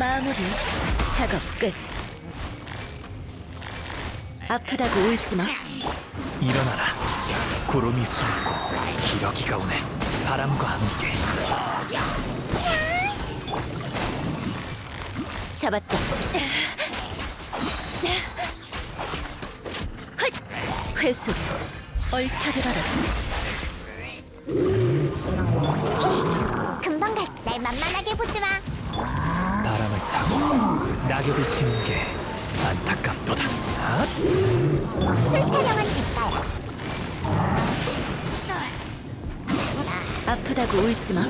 마무리. 작업 끝. 아프다고 울지 마. 일어나라. 구름이 숨고 기러기가 오네. 바람과 함께. 잡았다. 헛! 회수. 얽혀들어라. 금방 갈. 날 만만하게 보지 마. 타고 낙엽을 치는 게 안타깝도다 아? 술 타령한 대가야. 아프다고 울지 마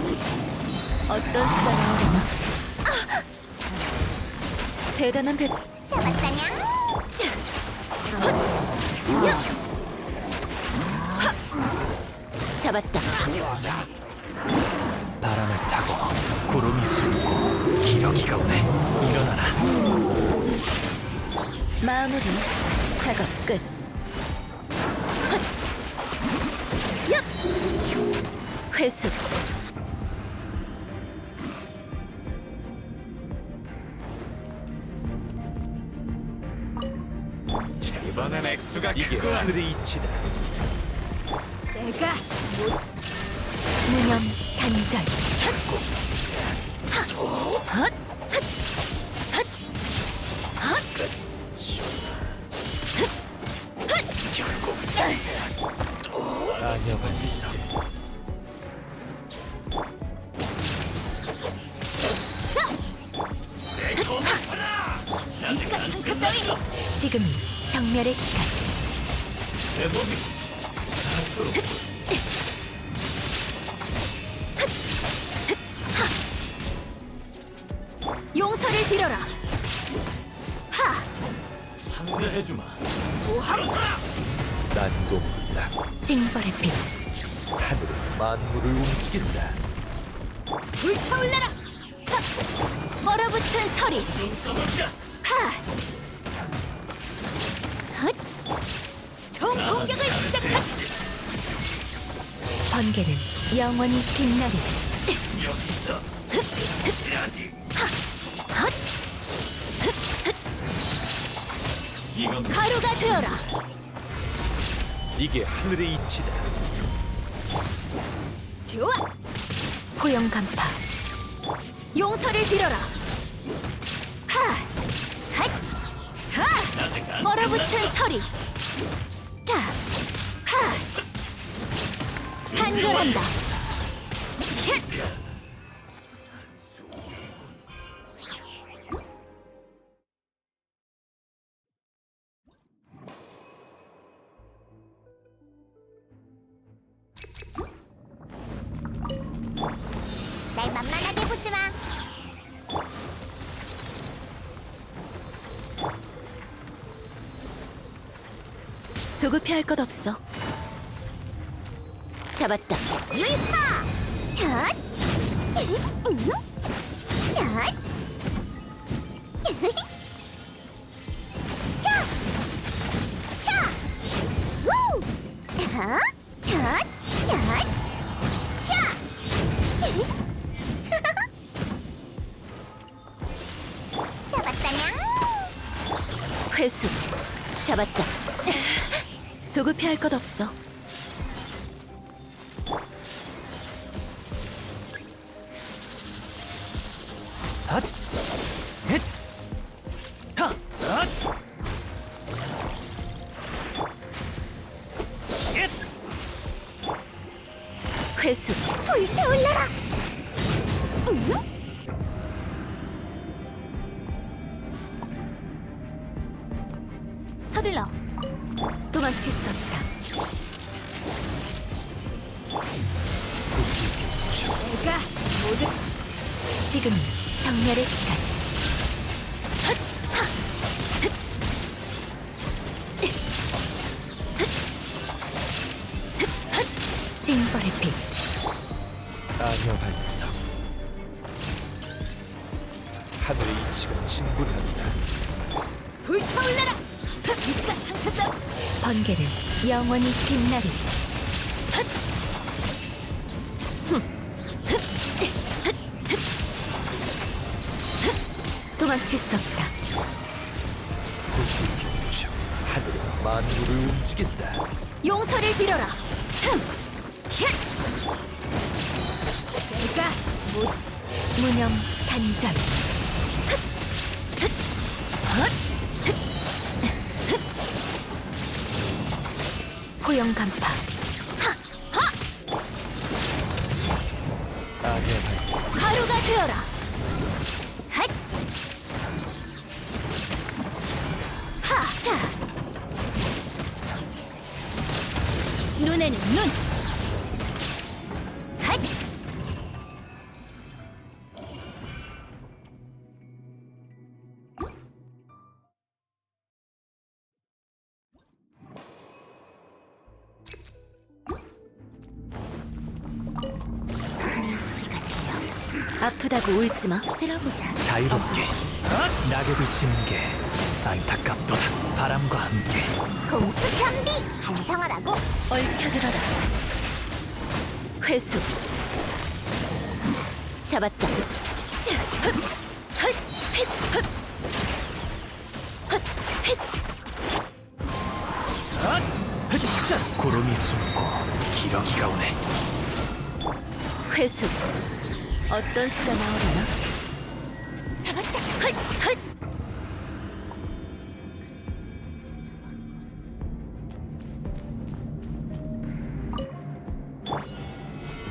어떤 아! 대단한 배 잡았다냥. 잡았다 바람을 타고 구름이 숨고 기러기가 오네. 일어나라. 마무리. 작업 끝. 헛! 야! 회수. 이번엔 액수가 이게 하늘의 이치다. 내가 무념 단절 헛! 헛! 헛! 헛! 아녀반사 지금이 정멸의 시간 해주마 오함! 난공불락 징벌의 빛 하늘은 만물을 움직인다 불타올라라! 차! 얼어붙은 서리 하! 헛! 총 공격을 시작한 번개는 영원히 빛나리 헛! 가루가 되어라 이게 하늘의 이치다 좋아! 고용 간파 용서를 빌어라 하! 핫! 하! 얼어붙은 서리 타! 하! 한글한다 조급해 할 것 없어 잡았다 유이파. 우. 잡았다냥. 회수 잡았다 조급해 할 것 없어 핫! 헷! 하! 핫! 헷! 회수 불타올라라. 응? 없다 내가 모두 지금이 정멸의 시간! 징벌의 빛 아녀반사 하늘의 이치가 진군한다 불타올라라! 입가 상처다! 번개는 영원히 빛나리. 헛! 흠! 헛! 헛! 헛! 도망칠 수 없다. 구수병청 하늘은 만물을 움직인다. 용서를 빌어라. 흠! 힛! 내가 못 무념 단전. 고용 간파. 악의 발성 가루가 되어라. 핫! 하! 자! 눈에는 눈! 아프다고 울지 마. 들어보자. 자유롭게 낙엽이 지는 게 안타깝도다 바람과 함께 공수 편비 한성하라고. 얽혀들어라. 회수. 잡았다. 자, 핏, 핏. 구름이 숨고 기러기가 오네 회수. 어떤 수가 나오려나? 잡았다. 헛, 헛.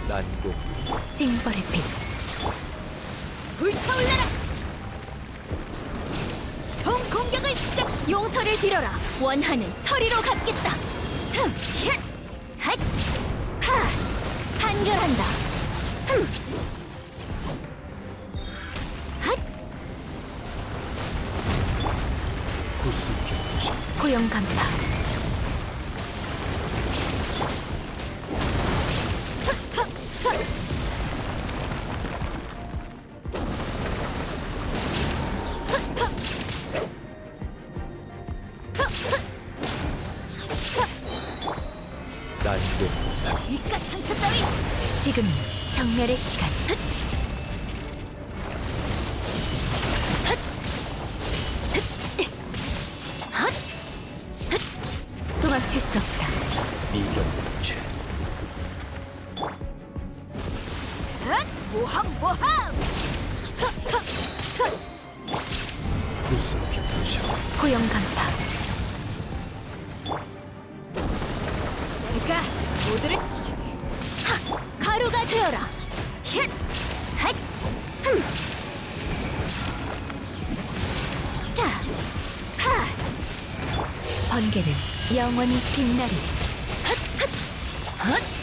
난공 징벌의 빛. 불타올라라! 총 공격을 시작! 용서를 빌어라! 원하는 서리로 갚겠다! 흠! 힛! 핫! 하! 한결한다! 난공 이깟 상처 따위! 지금이 정멸의 시간. 고용 간파. 내가 모두를 하! 가루가 되어라. 힛! 핫! 흠! 자! 하! 번개는 영원히 빛나리. 헛! 헛! 헛!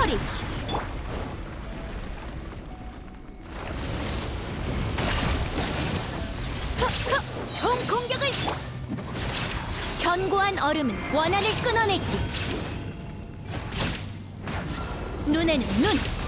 얼어붙은 서리. 총 공격을 시. 견고한 얼음은 원한을 끊어내지. 눈에는 눈.